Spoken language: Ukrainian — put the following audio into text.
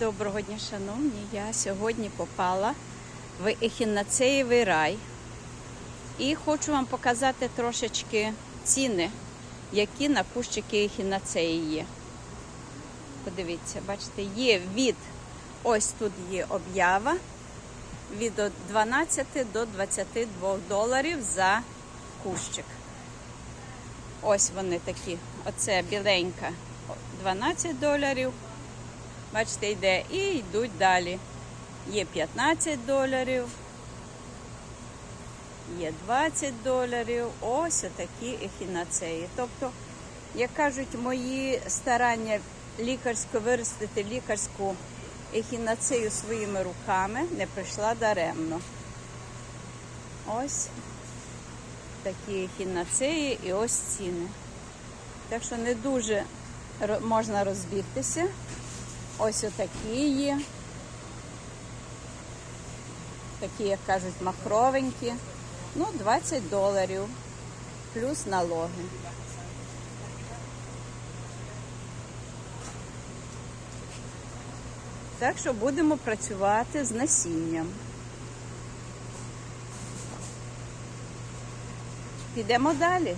Доброго дня, шановні. Я сьогодні попала в ехінацеєвий рай і хочу вам показати трошечки ціни, які на кущики ехінацеї є. Подивіться, бачите, є від ось тут є об'ява від 12 до 22 доларів за кущик. Ось вони такі. Оце біленька 12 доларів. Бачите, йде і йдуть далі. Є 15 доларів, є 20 доларів. Ось отакі ехінацеї. Тобто, як кажуть, мої старання лікарсько виростити лікарську ехінацею своїми руками не прийшла даремно. Ось такі ехінацеї і ось ціни. Так що не дуже можна розбігтися. Ось отакі є. Такі, як кажуть, махровенькі. Ну, 20 доларів. Плюс налоги. Так що будемо працювати з насінням. Підемо далі.